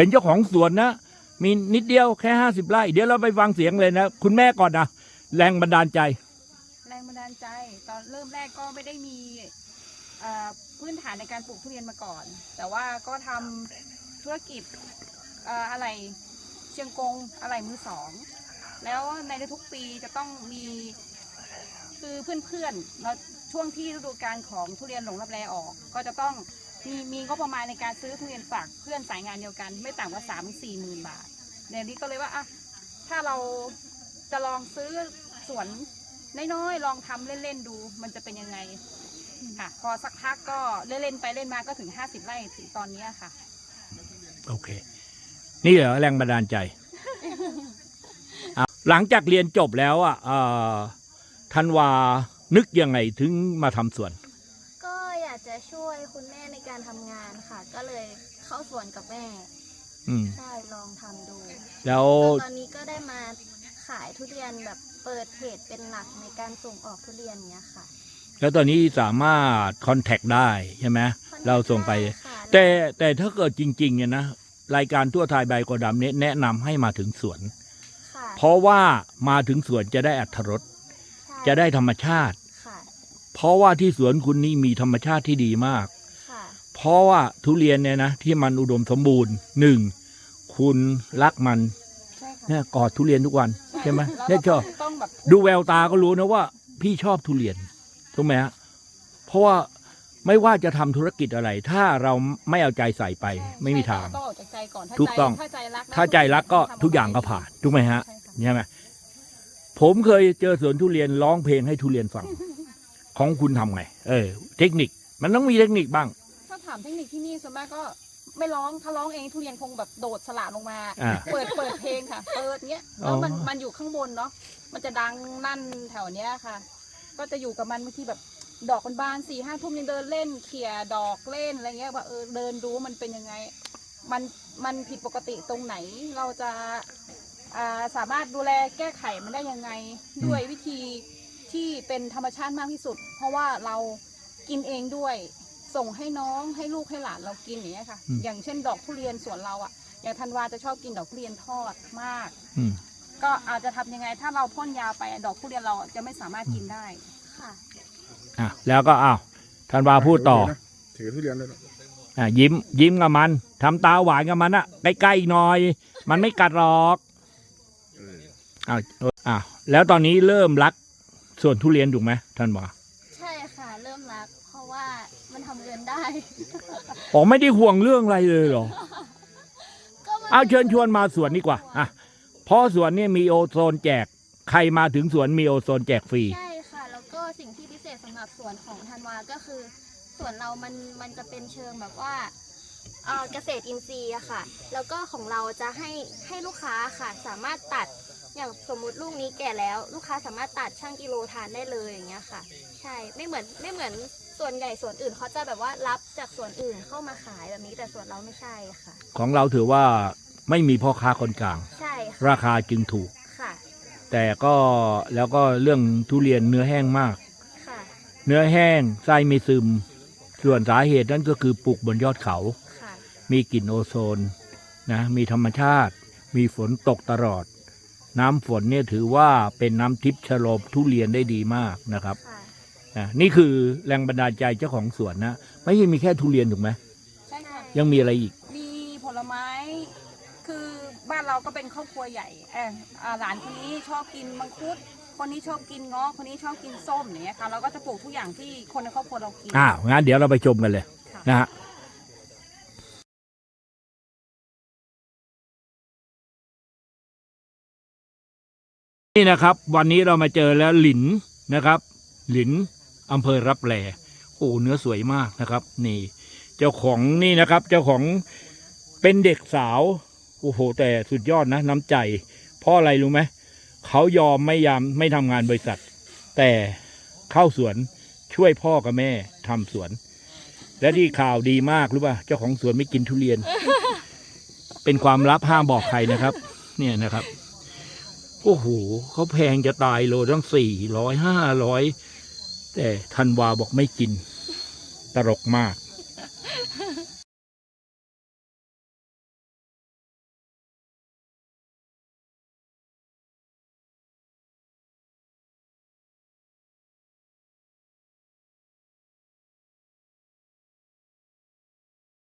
เป็นเจ้าของสวนนะ มีนิดเดียวแค่ห้าสิบไร่ เดี๋ยวเราไปฟังเสียงเลยนะ คุณแม่ก่อนนะ แรงบันดาลใจ แรงบันดาลใจ ตอนเริ่มแรกก็ไม่ได้มีพื้นฐานในการปลูกทุเรียนมาก่อน แต่ว่าก็ทำธุรกิจออะไรเชียงกงอะไรมือสอง แล้วในทุกปีจะต้องมีคือเพื่อนๆแล้วช่วงที่ฤดูกาลของทุเรียนหลงรับแลออก ก็จะต้อง มีมีงบประมาณในการซื้อทุเรียนฝากเพื่อนสายงานเดียวกัน ไม่ต่ำกว่าสามสี่หมื่นบาทเดี๋ยวนี้ก็เลยว่าอะถ้าเราจะลองซื้อสวนน้อยๆลองทำเล่นๆดู มันจะเป็นยังไงค่ะ พอสักพักก็เล่นๆไปเล่นมาก็ถึง50ไร่ถึงตอนเนี้ยค่ะ โอเค นี่เหรอแรงบันดาลใจอะหลังจากเรียนจบแล้วอะเอ่อธันวานึกยังไงถึงมาทำสวน ก็อยากจะช่วยคุณแม่ใน การทำงานค่ะ ก็เลยเข้าสวนกับแม่อืมใช่ลองทำดูแล้วตอนนี้ก็ได้มาขายทุเรียนแบบเปิดเพจเป็นหลักในการส่งออกทุเรียนเนี้ยค่ะแล้วตอนนี้สามารถคอนแทคได้ใช่ไหมเราส่งไปด้ค่ะแต่แต่ถ้าเกิดจริงๆเนี่ยนะรายการทั่วไทยใบกระดำเนี่ยแนะนำให้มาถึงสวน ค่ะเพราะว่ามาถึงสวนจะได้อัตรสใช่จะได้ธรรมชาติ ค่ะเพราะว่าที่สวนคุณนี่มีธรรมชาติที่ดีมากค่ะ เพราะว่าทุเรียนเนี่ยนะที่มันอุดมสมบูรณ์หนึ่งคุณรักมันใช่ค่ะเนี่ยกอดทุเรียนทุกวันใช่ไหมแล้วเนี่ยชก็อบต้องแบบดูแววตาก็รู้นะว่า พี่ชอบทุเรียนถูกไหมฮะเพราะว่าไม่ว่าจะทำธุรกิจอะไร ถ้าเราไม่เอาใจใส่ไปไม่มีทาง ต้องออกจากใจก่อนถ้าถูกต้องใจถ้าใจรักถ้าใจรักก็ทุกอย่างก็ผ่านถูกไหมฮะ ใช่ค่ะใช่ไหมผมเคยเจอสวนทุเรียนร้องเพลงให้ทุเรียนฟัง ของคุณทำไง เออ เทคนิคมันต้องมีเทคนิคบ้างถ้าถาม เทคนิคที่นี่ส่วนมากก็ไม่ร้องถ้าร้องเองทุเรียนคงแบบโดดสละลงมา อ่า เปิดเปิดเพลงค่ะ เปิดเงี้ยแล้วมันอ๋อ มันอยู่ข้างบนเนาะมันจะดังนั่นแถวเนี้ยค่ะ ก็จะอยู่กับมันบางทีแบบดอกมันบานสี่ห้าทุ่มยังเดินเล่นเขี่ยดอกเล่นอะไรเงี้ยว่าเออเดินดูว่ามันเป็นยังไง มันมันผิดปกติตรงไหนเราจะอ่าสามารถดูแลแก้ไขมันได้ยังไง ด้วยวิธีที่เป็นธรรมชาติมากที่สุด เพราะว่าเรากินเองด้วย ส่งให้น้องให้ลูกให้หลานเรากินอย่างเงี้ยค่ะ อืม อย่างเช่นดอกทุเรียนสวนเราอะอย่างธันวาจะชอบกินดอกทุเรียนทอดมาก อืม ก็อาจจะทำยังไงถ้าเราพ่นยาไปดอกทุเรียนเราจะไม่สามารถกินได้ ค่ะอะแล้วก็อ้าวธันวาพูดต่อถือทุเรียนเลยนะอะยิ้มยิ้มกับมันทำตาหวานกับมันอะใกล้ๆอีกหน่อย มันไม่กัดหรอกเอออ้าวอ้าวแล้วตอนนี้เริ่มรักส่วนทุเรียนถูกไหมท่านวา ใช่ค่ะ เริ่มรัก เพราะว่ามันทำเงิน ได้ อ๋อไม่ได้ห่วงเรื่องอะไรเลยเหรอ ก็มันเอาเชิญชวนมาสวนดีกว่าอะเพราะสวนเนี่ยมีโอโซนแจก ใครมาถึงสวนมีโอโซนแจกฟรี ใช่ค่ะ แล้วก็สิ่งที่พิเศษสำหรับสวนของธันวาก็คือสวนเรามันมันจะเป็นเชิงแบบว่าเอ่อเกษตรอินทรีย์อะค่ะ แล้วก็ของเราจะให้ให้ลูกค้าค่ะ สามารถตัดอย่างสมมุติลูกนี้แก่แล้ว ลูกค้าสามารถตัดช่างกิโลทานได้เลยอย่างเงี้ยค่ะ ใช่ไม่เหมือนไม่เหมือน ส่วนใหญ่ส่วนอื่นเขาจะแบบว่ารับจากส่วนอื่นเข้ามาขายแบบนี้แต่ส่วนเราไม่ใช่ค่ะ ของเราถือว่าไม่มีพ่อค้าคนกลาง ใช่ค่ะราคาจึงถูก ค่ะแต่ก็แล้วก็เรื่องทุเรียนเนื้อแห้งมาก ค่ะเนื้อแห้งไส้ไม่ซึม ส่วนสาเหตุนั้นก็คือปลูกบนยอดเขา ค่ะมีกลิ่นโอโซนนะมีธรรมชาติ มีฝนตกตลอด น้ำฝนเนี่ยถือว่าเป็นน้ำทิพย์ชโลมทุเรียนได้ดีมากนะครับ ค่ะ นะนี่คือแรงบันดาลใจเจ้าของสวนนะ ไม่ใช่มีแค่ทุเรียนถูกไหมใช่ค่ะ ยังมีอะไรอีก มีผลไม้ คือบ้านเราก็เป็นครอบครัวใหญ่เอออ่าหลานคนนี้ชอบกินมังคุด คนนี้ชอบกินเงาะคนนี้ชอบกินส้มอย่างเงี้ยค่ะ เราก็จะปลูกทุกอย่างที่คนในครอบครัวเรากิน อ้าวงั้นเดี๋ยวเราไปชมกันเลยค่ะ นะฮะนี่นะครับ วันนี้เรามาเจอแล้วหลินนะครับ หลิน อำเภอรับแลโอ้เนื้อสวยมากนะครับ นี่ เจ้าของนี่นะครับ เจ้าของเป็นเด็กสาวโอ้โหแต่สุดยอดนะน้ำใจเพราะอะไรรู้ไหมเขายอมไม่ยามไม่ทำงานบริษัท แต่เข้าสวนช่วยพ่อกับแม่ทำสวน และที่ข่าวดีมากรู้ป่ะเจ้าของสวนไม่กินทุเรียน เป็นความลับห้ามบอกใครนะครับ เนี่ยนะครับโอ้โหเขาแพงจะตายโลตั้งสี่ร้อยห้าร้อย แต่ธันวาบอกไม่กิน ตลกมาก